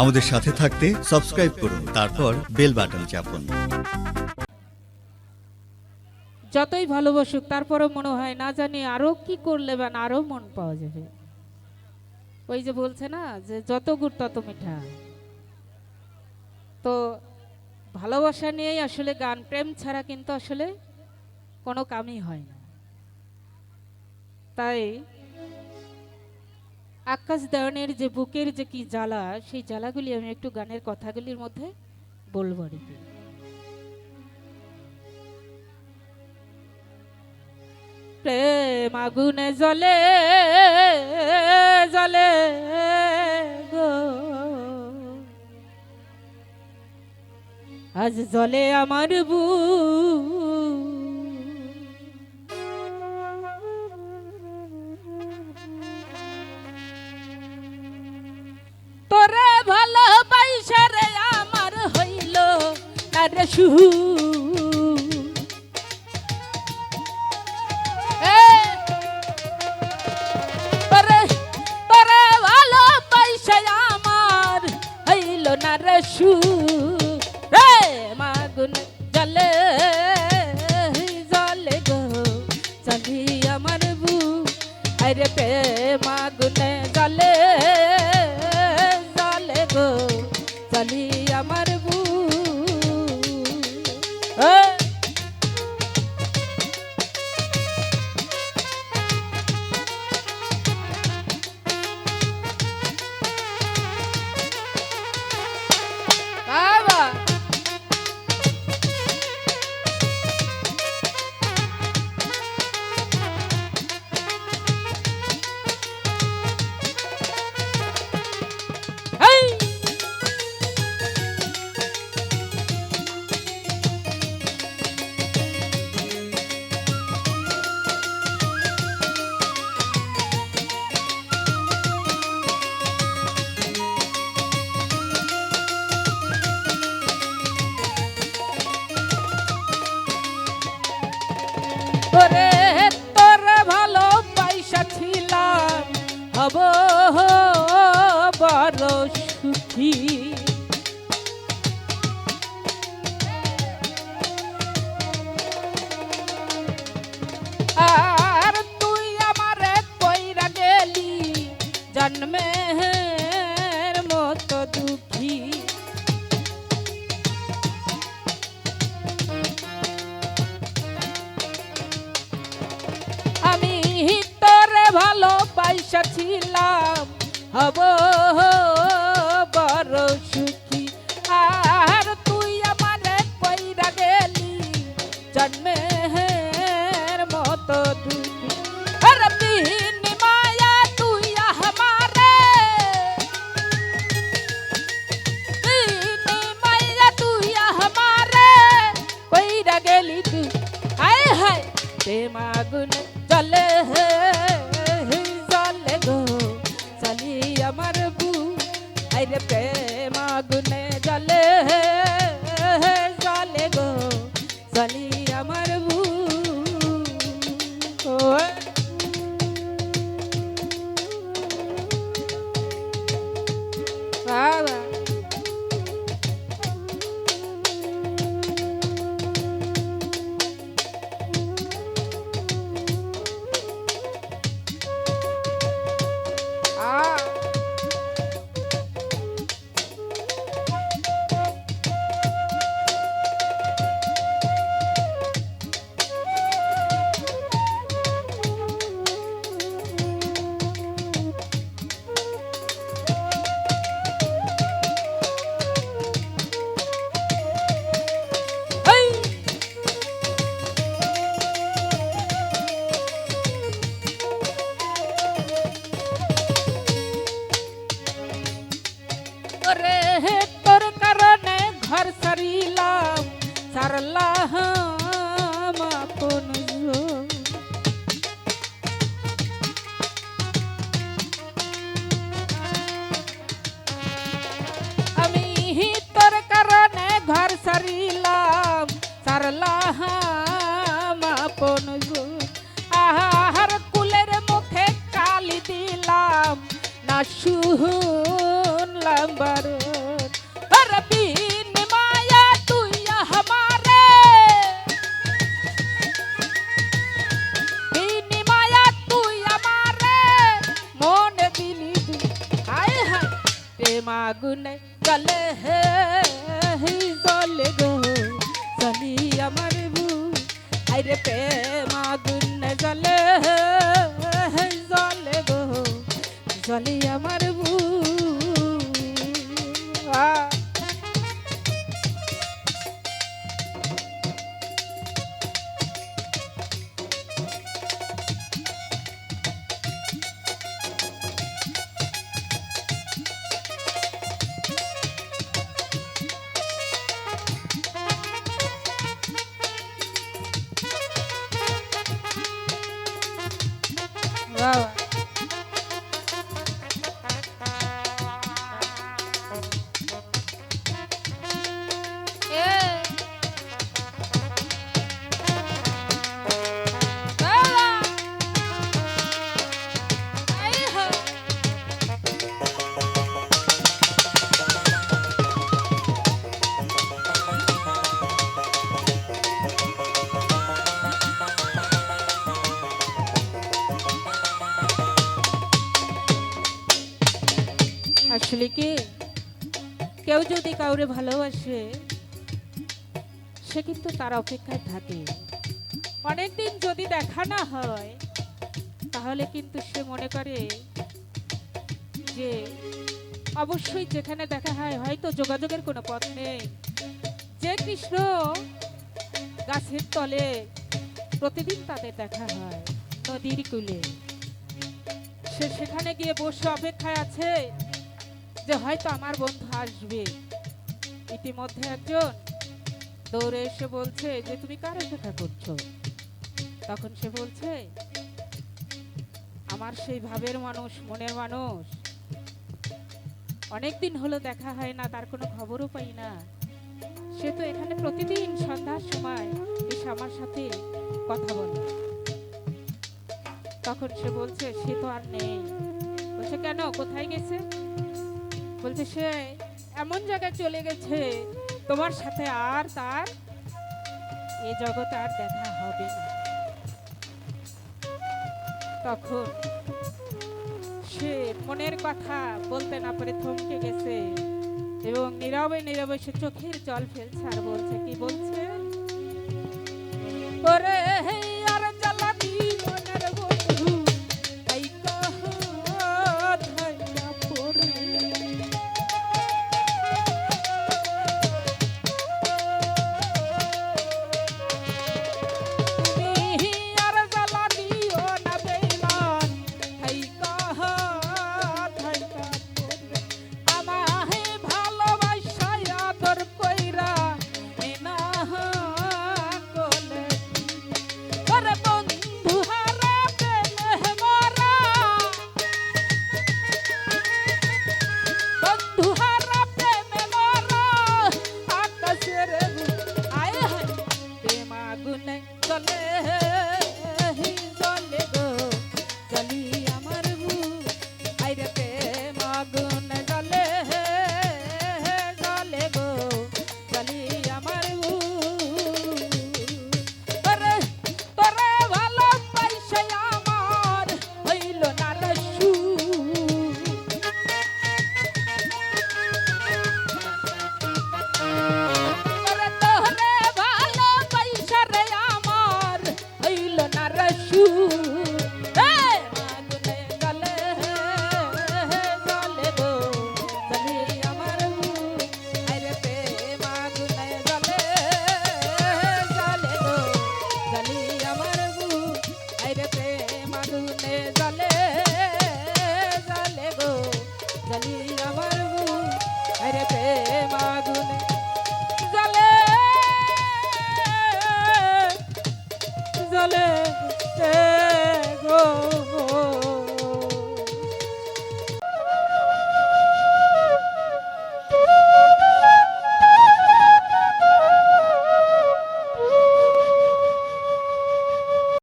আমাদের সাথে থাকতে সাবস্ক্রাইব করুন, তারপর বেল বাটন চাপুন। যতই ভালোবাসুক, তারপরেও মনে হয় না জানি আরও কি করলে বা আরও মন পাওয়া যাবে। ওই যে বলছে না, যে যত গুড় তত মিঠা। তো ভালোবাসা নিয়েই আসলে গান, প্রেম ছাড়া কিন্তু আসলে কোনো কামই হয় না। তাই আকাশ দেওয়ানের যে বুকের যে কি জ্বালা, সেই জ্বালাগুলি আমি একটু গানের কথাগুলির মধ্যে বলব আর কি। প্রেম আগুনে জ্বলে জ্বলে গো। আজ জ্বলে আমার বু আরে সু সুখী আর তুই আমারে কইরা গেলি, জন্মের মতো দুঃখী। আমি তোরে ভালো পাইসা ছিলাম, হব হায় হায় প্রেম चले জলে জলে গো চলি আমার বু আরে প্রেম আগুনে চলে হে জলে গো। চলি আমার বু আরে পে মাগুনে জলে হে জলে গো। চলি আমার বু Oh. আসলে কি? কেউ যদি কাউরে ভালোবাসে, সে কিন্তু তার অপেক্ষায় থাকে। অনেকদিন যদি দেখা না হয়, তাহলে কিন্তু সে মনে করে যে, অবশ্যই যেখানে দেখা হয়, হয়তো যোগাযোগের কোনো পথ নেই। যে কৃষ্ণ গাছের তলে প্রতিদিন তাদের দেখা হয়, নদীর কুলে। সে সেখানে গিয়ে বসে অপেক্ষায় আছে। যে হয়তো আমার বন্ধু আসবে। ইতিমধ্যে একজন দৌড়ে এসে বলছে যে, তুমি কার অপেক্ষা করছ? তখন সে বলছে, আমার সেই ভাবের মানুষ, মনের মানুষ। অনেকদিন হলো দেখা হয় না, তার কোনো খবরও পাই না। সে তো এখানে প্রতিদিন সন্ধ্যার সময় এসে আমার সাথে কথা বলে। তখন সে বলছে, সে তো আর নেই। বলছে, কেন? কোথায় গেছে? বলছে, সে এমন জায়গায় চলে গেছে, তোমার সাথে আর তার এ জগতে আর দেখা হবে না। তখন সে মনের কথা বলতে না পারে থমকে গেছে এবং নীরবে নীরবে সে চোখের জল ফেলছে আর বলছে, কি বলছে? ওরে